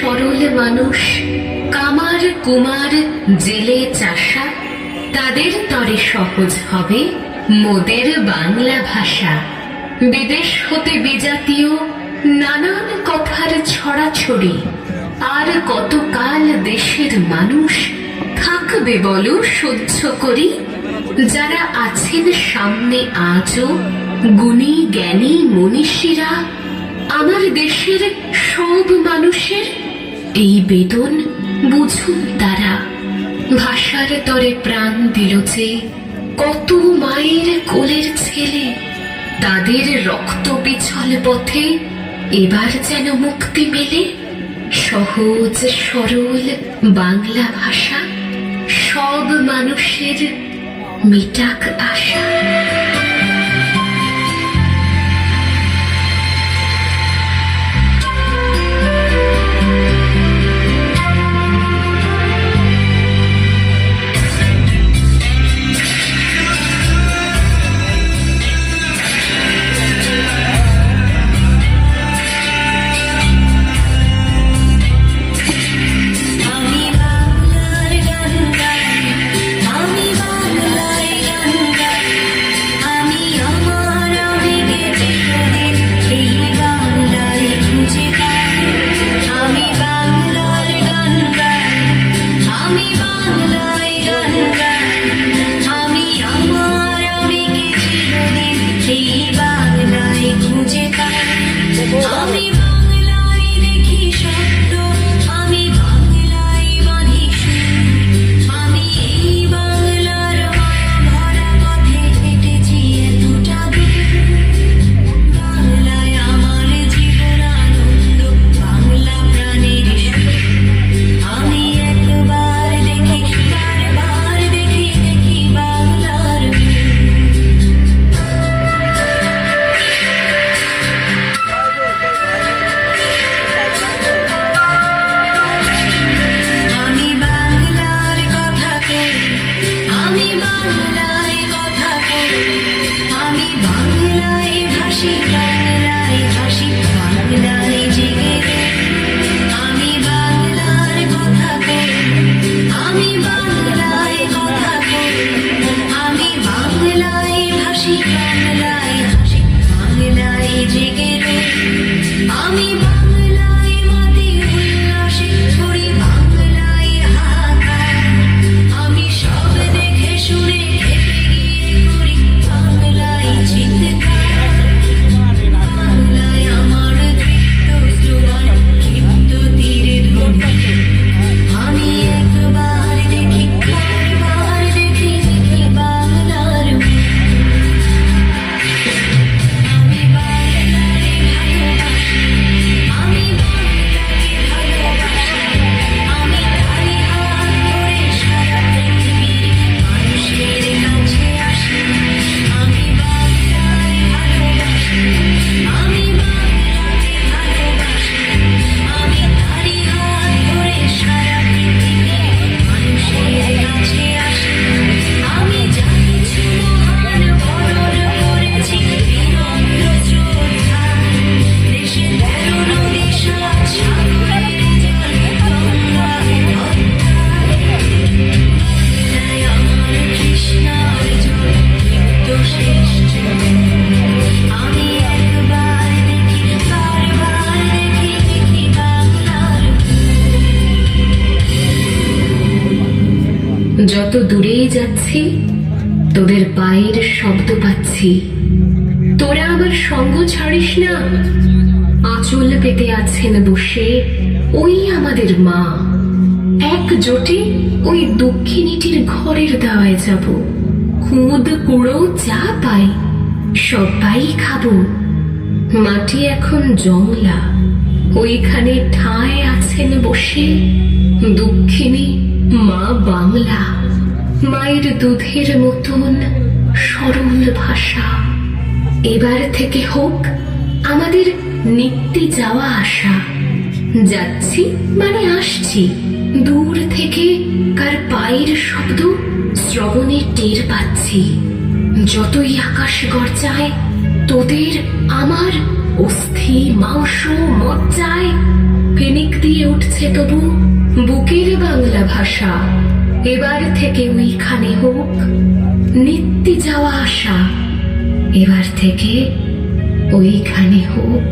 সরল মানুষ, কামার কুমার জেলে চাষা, তাদের তরে সহজ হবে মোদের বাংলা ভাষা। বিদেশ হতে বিজাতীয়, নানান কথার ছড়াছড়ি, আর কতকাল দেশের মানুষ থাকবে বলো সহ্য করি? যারা আছেন সামনে আজও, গুণী জ্ঞানী মনীষীরা, আমার দেশের সব মানুষের এই বেদন বুঝুন তারা। ভাষার তরে প্রাণ দিল যে, কত মায়ের কোলের ছেলে। তাদের রক্ত বিছল পথে এবার যেন মুক্তি মেলে। সহজ সরল বাংলা ভাষা, সব মানুষের মিটাক আশা। বাংলায় যত দূরেই যাচ্ছি, তোদের পায়ের শব্দ পাচ্ছি। তোরা আমার সঙ্গ ছাড়িস না। আঁচল পেতে আছেন বসে ওই আমাদের মা। একজোটে ওই দক্ষিণীটির ঘরের দাওয়ায় যাব। খুদ কুড়ো যা পাই সবাই খাব। মাটি এখন জংলা। ওইখানে ঠায় আছেন বসে। দক্ষিণী মা বাংলা। মায়ের দুধের মতন সরল ভাষা। এবার থেকে হোক আমাদের নিত্যি যাওয়া আসা যাচ্ছি মানে আসছি। দূর থেকে কার পায়ের শব্দ শ্রবণে টের পাচ্ছি। যতই আকাশ গর্জায়, তোদের আমার অস্থি মাংস মজ্জায়। ফেনিক দিয়ে উঠছে তবু বুকের বাংলা ভাষা। এবার থেকে ওইখানে হোক নিত্যি যাওয়া আসা এবার থেকে ওইখানে হোক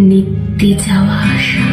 নিত্যি যাওয়া আসা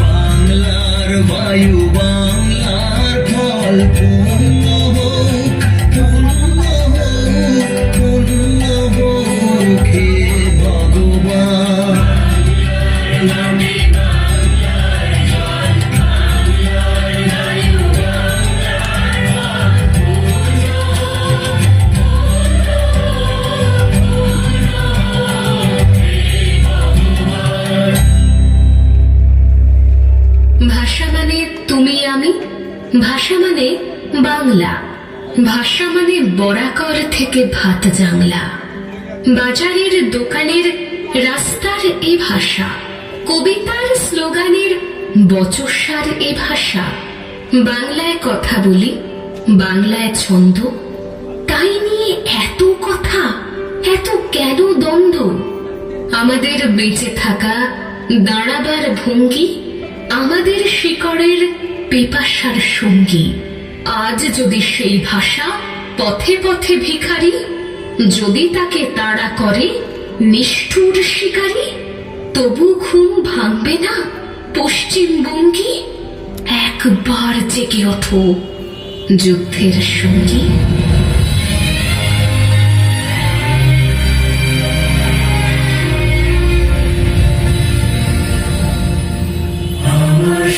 বাংলার মানে তুমি আমি? ভাষা মানে বাংলা। ভাষা মানে বরাকর থেকে ভাত জাংলা। বাজারের দোকানের রাস্তার এ ভাষা। কবিতার স্লোগানের বচসার এ ভাষা। বাংলায় কথা বলি, বাংলায় ছন্দ। তাই নিয়ে এত কথা, এত কেন দ্বন্দ্ব? আমাদের বেঁচে থাকা দাঁড়াবার ভঙ্গি আমাদের শিকড়ের পেপাসার সঙ্গী। আজ যদি সেই ভাষা পথে পথে ভিখারি, যদি তাকে তাড়া করে নিষ্ঠুর শিকারী, তবু ঘুম ভাঙবে না? পশ্চিমবঙ্গী একবার জেগে ওঠো যুদ্ধের সঙ্গী।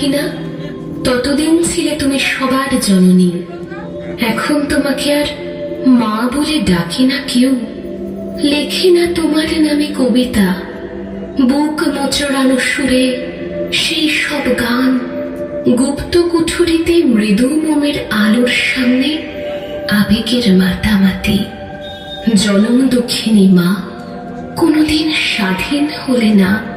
পরাধীনা ততদিন ছিলে তুমি সবার জননী। এখন তোমাকে আর মা বলে ডাকে না কেউ। লেখে না তোমার নামে কবিতা, বুক মোচড়ানো সুরে সেই সব গান। গুপ্ত কুঠুরিতে মৃদু মোমের আলোর সামনে আবেগের মাতামাতি। জনম দুঃখিনী মা, কোনোদিন স্বাধীন হলে না।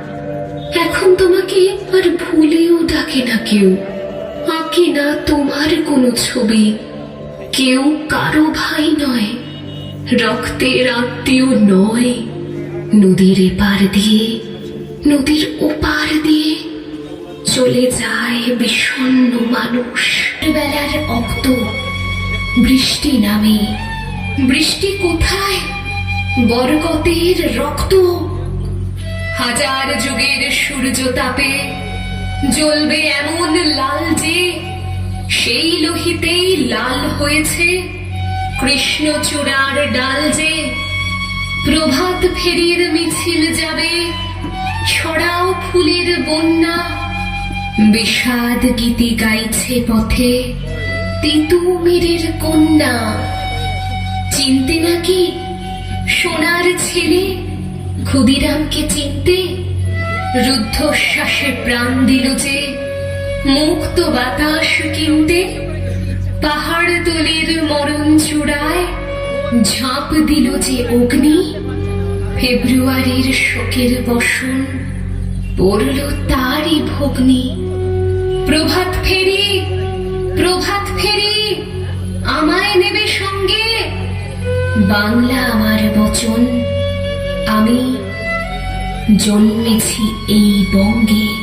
এখন তোমাকে আর ভুলেও ডাকে না কেউ। আঁকে না তোমার কোনো ছবি। কেউ কারও ভাই নয়। রক্তের আত্মীয় নয়। নদীর এপার দিয়ে, নদীর ওপার দিয়ে চলে যায় বিষণ্ণ মানুষ। বেলার অক্ত, বৃষ্টি নামে। বৃষ্টি কোথায়? বরকতের রক্ত। হাজার যুগের সূর্য তাপে জ্বলবে এমন লাল যে সেই লোহিতেই লাল হয়েছে কৃষ্ণচূড়ার ডাল যে প্রভাত ফেরির মিছিল যাবে, ছড়াও ফুলের বন্যা, বিষাদ গীতি গাইছে পথে তিতুমিরের কন্যা। চিনতে নাকি সোনার ছেলে ক্ষুদিরামকে চিনতে রুদ্ধশ্বাসে প্রাণ দিল যে, মুক্ত বাতাস কিনতে পাহাড় তলির মরণ চূড়ায় ঝাঁপ দিল যে অগ্নি। ফেব্রুয়ারির শোকের বসন পড়ল তারই ভগ্নি। প্রভাত ফেরি প্রভাত ফেরি, আমায় নেবে সঙ্গে। বাংলা আমার বচন। আমি জন্মেছি এই বঙ্গে।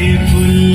people